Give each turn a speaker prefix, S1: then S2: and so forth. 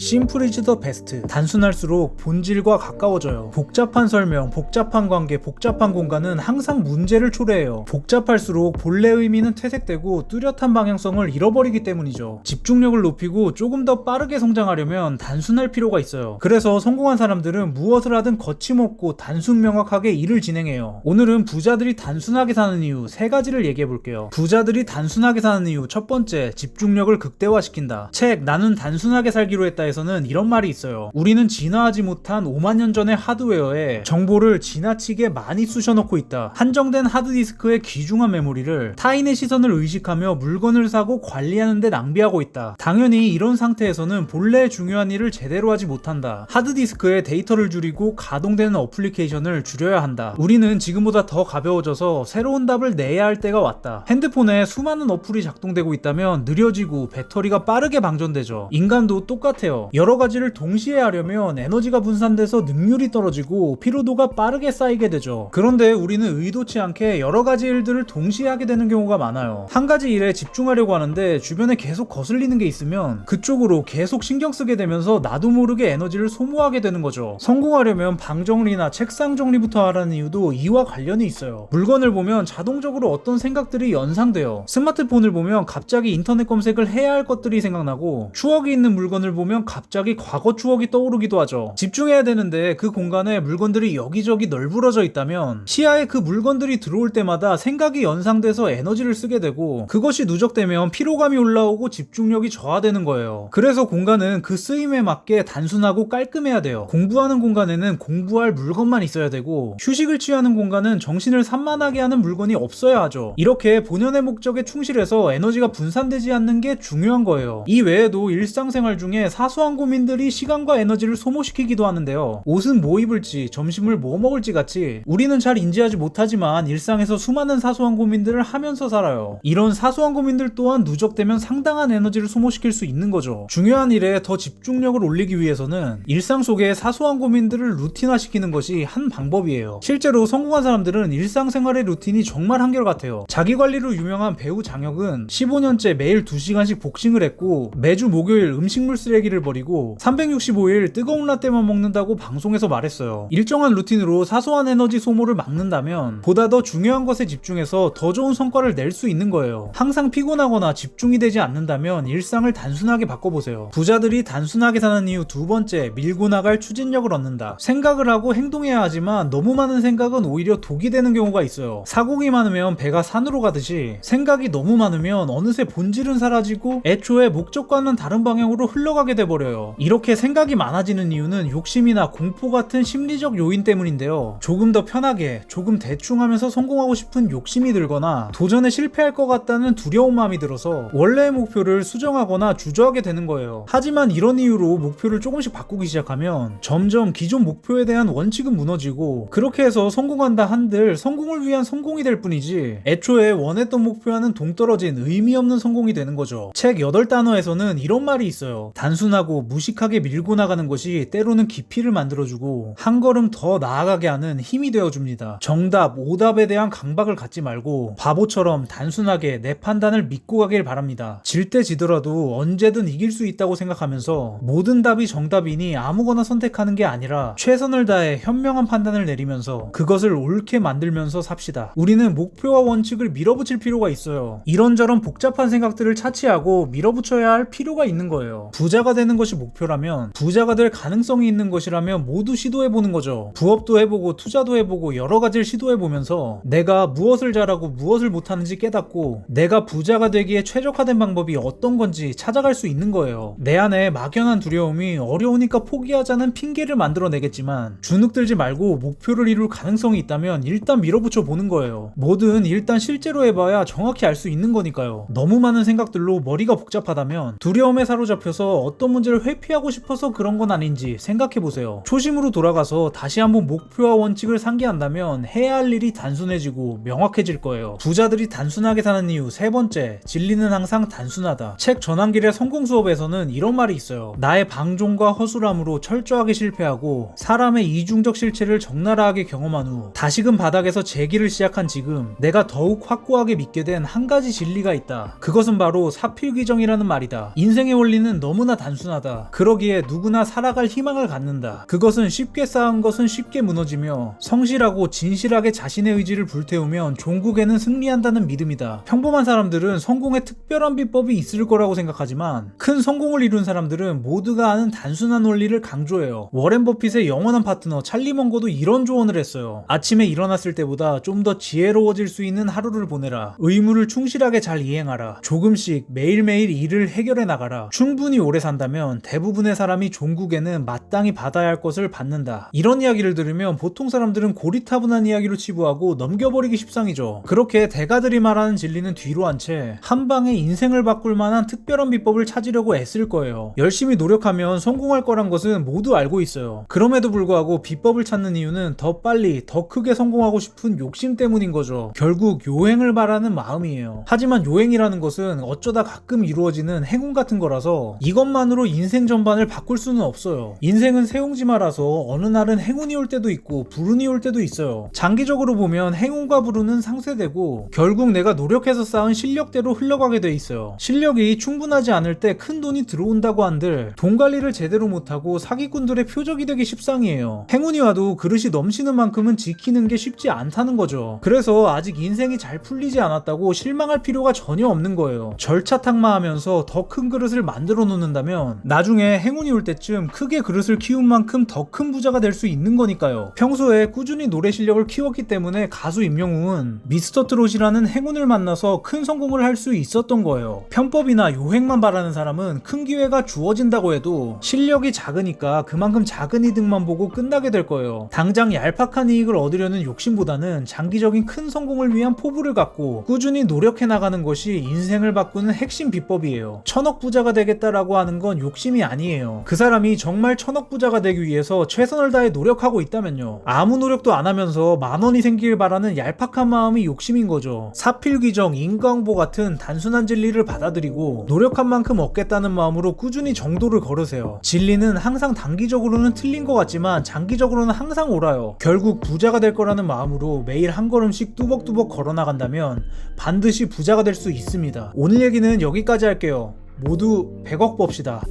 S1: 심플 이즈 더 베스트. 단순할수록 본질과 가까워져요. 복잡한 설명, 복잡한 관계, 복잡한 공간은 항상 문제를 초래해요. 복잡할수록 본래 의미는 퇴색되고 뚜렷한 방향성을 잃어버리기 때문이죠. 집중력을 높이고 조금 더 빠르게 성장하려면 단순할 필요가 있어요. 그래서 성공한 사람들은 무엇을 하든 거침없고 단순 명확하게 일을 진행해요. 오늘은 부자들이 단순하게 사는 이유 세 가지를 얘기해 볼게요. 부자들이 단순하게 사는 이유 첫 번째, 집중력을 극대화시킨다. 책 나는 단순하게 살기로 했다 에서는 이런 말이 있어요. 우리는 진화하지 못한 5만 년 전의 하드웨어에 정보를 지나치게 많이 쑤셔넣고 있다. 한정된 하드디스크의 귀중한 메모리를 타인의 시선을 의식하며 물건을 사고 관리하는데 낭비하고 있다. 당연히 이런 상태에서는 본래 중요한 일을 제대로 하지 못한다. 하드디스크에 데이터를 줄이고 가동되는 어플리케이션을 줄여야 한다. 우리는 지금보다 더 가벼워져서 새로운 답을 내야 할 때가 왔다. 핸드폰에 수많은 어플이 작동되고 있다면 느려지고 배터리가 빠르게 방전되죠. 인간도 똑같아요. 여러 가지를 동시에 하려면 에너지가 분산돼서 능률이 떨어지고 피로도가 빠르게 쌓이게 되죠. 그런데 우리는 의도치 않게 여러 가지 일들을 동시에 하게 되는 경우가 많아요. 한 가지 일에 집중하려고 하는데 주변에 계속 거슬리는 게 있으면 그쪽으로 계속 신경 쓰게 되면서 나도 모르게 에너지를 소모하게 되는 거죠. 성공하려면 방 정리나 책상 정리부터 하라는 이유도 이와 관련이 있어요. 물건을 보면 자동적으로 어떤 생각들이 연상돼요. 스마트폰을 보면 갑자기 인터넷 검색을 해야 할 것들이 생각나고 추억이 있는 물건을 보면 갑자기 과거 추억이 떠오르기도 하죠. 집중해야 되는데 그 공간에 물건들이 여기저기 널브러져 있다면 시야에 그 물건들이 들어올 때마다 생각이 연상돼서 에너지를 쓰게 되고 그것이 누적되면 피로감이 올라오고 집중력이 저하되는 거예요. 그래서 공간은 그 쓰임에 맞게 단순하고 깔끔해야 돼요. 공부하는 공간에는 공부할 물건만 있어야 되고 휴식을 취하는 공간은 정신을 산만하게 하는 물건이 없어야 하죠. 이렇게 본연의 목적에 충실해서 에너지가 분산되지 않는 게 중요한 거예요. 이 외에도 일상생활 중에 사소 한 고민들이 시간과 에너지를 소모시키기도 하는데요. 옷은 뭐 입을지, 점심을 뭐 먹을지 같이 우리는 잘 인지하지 못하지만 일상에서 수많은 사소한 고민들을 하면서 살아요. 이런 사소한 고민들 또한 누적되면 상당한 에너지를 소모시킬 수 있는 거죠. 중요한 일에 더 집중력을 올리기 위해서는 일상 속의 사소한 고민들을 루틴화시키는 것이 한 방법이에요. 실제로 성공한 사람들은 일상생활의 루틴이 정말 한결같아요. 자기 관리로 유명한 배우 장혁은 15년째 매일 2시간씩 복싱을 했고 매주 목요일 음식물 쓰레기를 버리고 365일 뜨거운 라떼만 먹는다고 방송에서 말했어요. 일정한 루틴으로 사소한 에너지 소모를 막는다면 보다 더 중요한 것에 집중해서 더 좋은 성과를 낼 수 있는 거예요. 항상 피곤하거나 집중이 되지 않는다면 일상을 단순하게 바꿔보세요. 부자들이 단순하게 사는 이유 두 번째, 밀고 나갈 추진력을 얻는다. 생각을 하고 행동해야 하지만 너무 많은 생각은 오히려 독이 되는 경우가 있어요. 사공이 많으면 배가 산으로 가듯이 생각이 너무 많으면 어느새 본질은 사라지고 애초에 목적과는 다른 방향으로 흘러가게 돼버려요. 이렇게 생각이 많아지는 이유는 욕심이나 공포 같은 심리적 요인 때문인데요. 조금 더 편하게, 조금 대충 하면서 성공하고 싶은 욕심이 들거나 도전에 실패할 것 같다는 두려운 마음이 들어서 원래의 목표를 수정하거나 주저하게 되는 거예요. 하지만 이런 이유로 목표를 조금씩 바꾸기 시작하면 점점 기존 목표에 대한 원칙은 무너지고 그렇게 해서 성공한다 한들 성공을 위한 성공이 될 뿐이지 애초에 원했던 목표와는 동떨어진 의미 없는 성공이 되는 거죠. 책 8단어에서는 이런 말이 있어요. 단순 하고 무식하게 밀고 나가는 것이 때로는 깊이를 만들어주고 한 걸음 더 나아가게 하는 힘이 되어줍니다. 정답, 오답에 대한 강박을 갖지 말고 바보처럼 단순하게 내 판단을 믿고 가길 바랍니다. 질 때 지더라도 언제든 이길 수 있다고 생각하면서 모든 답이 정답이니 아무거나 선택하는 게 아니라 최선을 다해 현명한 판단을 내리면서 그것을 옳게 만들면서 삽시다. 우리는 목표와 원칙을 밀어붙일 필요가 있어요. 이런저런 복잡한 생각들을 차치하고 밀어붙여야 할 필요가 있는 거예요. 부자가 되는 것이 목표라면 부자가 될 가능성이 있는 것이라면 모두 시도해보는 거죠. 부업도 해보고 투자도 해보고 여러 가지를 시도해보면서 내가 무엇을 잘하고 무엇을 못하는지 깨닫고 내가 부자가 되기에 최적화된 방법이 어떤 건지 찾아갈 수 있는 거예요. 내 안에 막연한 두려움이 어려우니까 포기하자는 핑계를 만들어내겠지만 주눅 들지 말고 목표를 이룰 가능성이 있다면 일단 밀어붙여 보는 거예요. 뭐든 일단 실제로 해봐야 정확히 알 수 있는 거니까요. 너무 많은 생각들로 머리가 복잡하다면 두려움에 사로잡혀서 어떤 문제 를 회피하고 싶어서 그런 건 아닌지 생각해 보세요. 초심으로 돌아가서 다시 한번 목표와 원칙을 상기한다면 해야 할 일이 단순해지고 명확해질 거예요. 부자들이 단순하게 사는 이유 세 번째, 진리는 항상 단순하다. 책 전환길의 성공 수업에서는 이런 말이 있어요. 나의 방종과 허술함으로 철저하게 실패하고 사람의 이중적 실체를 적나라하게 경험한 후 다시금 바닥에서 재기를 시작한 지금 내가 더욱 확고하게 믿게 된 한 가지 진리가 있다. 그것은 바로 사필귀정이라는 말이다. 인생의 원리는 너무나 단순 단순하다. 그러기에 누구나 살아갈 희망을 갖는다. 그것은 쉽게 쌓은 것은 쉽게 무너지며 성실하고 진실하게 자신의 의지를 불태우면 종국에는 승리한다는 믿음이다. 평범한 사람들은 성공에 특별한 비법이 있을 거라고 생각하지만 큰 성공을 이룬 사람들은 모두가 아는 단순한 원리를 강조해요. 워렌 버핏의 영원한 파트너 찰리 먼거도 이런 조언을 했어요. 아침에 일어났을 때보다 좀 더 지혜로워질 수 있는 하루를 보내라. 의무를 충실하게 잘 이행하라. 조금씩 매일매일 일을 해결해 나가라. 충분히 오래 산다면 대부분의 사람이 종국에는 마땅히 받아야 할 것을 받는다. 이런 이야기를 들으면 보통 사람들은 고리타분한 이야기로 치부하고 넘겨버리기 십상이죠. 그렇게 대가들이 말하는 진리는 뒤로 한 채 한 방에 인생을 바꿀 만한 특별한 비법을 찾으려고 애쓸 거예요. 열심히 노력하면 성공할 거란 것은 모두 알고 있어요. 그럼에도 불구하고 비법을 찾는 이유는 더 빨리, 더 크게 성공하고 싶은 욕심 때문인 거죠. 결국 요행을 바라는 마음이에요. 하지만 요행이라는 것은 어쩌다 가끔 이루어지는 행운 같은 거라서 이것만으로 인생 전반을 바꿀 수는 없어요. 인생은 세옹지마라서 어느 날은 행운이 올 때도 있고 불운이 올 때도 있어요. 장기적으로 보면 행운과 불운은 상쇄되고 결국 내가 노력해서 쌓은 실력대로 흘러가게 돼 있어요. 실력이 충분하지 않을 때 큰 돈이 들어온다고 한들 돈 관리를 제대로 못하고 사기꾼들의 표적이 되기 십상이에요. 행운이 와도 그릇이 넘치는 만큼은 지키는 게 쉽지 않다는 거죠. 그래서 아직 인생이 잘 풀리지 않았다고 실망할 필요가 전혀 없는 거예요. 절차탕마하면서 더 큰 그릇을 만들어 놓는다면 나중에 행운이 올 때쯤 크게 그릇을 키운 만큼 더 큰 부자가 될 수 있는 거니까요. 평소에 꾸준히 노래 실력을 키웠기 때문에 가수 임영웅은 미스터 트롯이라는 행운을 만나서 큰 성공을 할 수 있었던 거예요. 편법이나 요행만 바라는 사람은 큰 기회가 주어진다고 해도 실력이 작으니까 그만큼 작은 이득만 보고 끝나게 될 거예요. 당장 얄팍한 이익을 얻으려는 욕심보다는 장기적인 큰 성공을 위한 포부를 갖고 꾸준히 노력해 나가는 것이 인생을 바꾸는 핵심 비법이에요. 천억 부자가 되겠다라고 하는 건 욕심이 아니에요. 그 사람이 정말 천억 부자가 되기 위해서 최선을 다해 노력하고 있다면요. 아무 노력도 안 하면서 만 원이 생길 바라는 얄팍한 마음이 욕심인 거죠. 사필귀정, 인과응보 같은 단순한 진리를 받아들이고 노력한 만큼 얻겠다는 마음으로 꾸준히 정도를 걸으세요. 진리는 항상 단기적으로는 틀린 것 같지만 장기적으로는 항상 옳아요. 결국 부자가 될 거라는 마음으로 매일 한 걸음씩 뚜벅뚜벅 걸어 나간다면 반드시 부자가 될 수 있습니다. 오늘 얘기는 여기까지 할게요. 모두 100억 봅시다.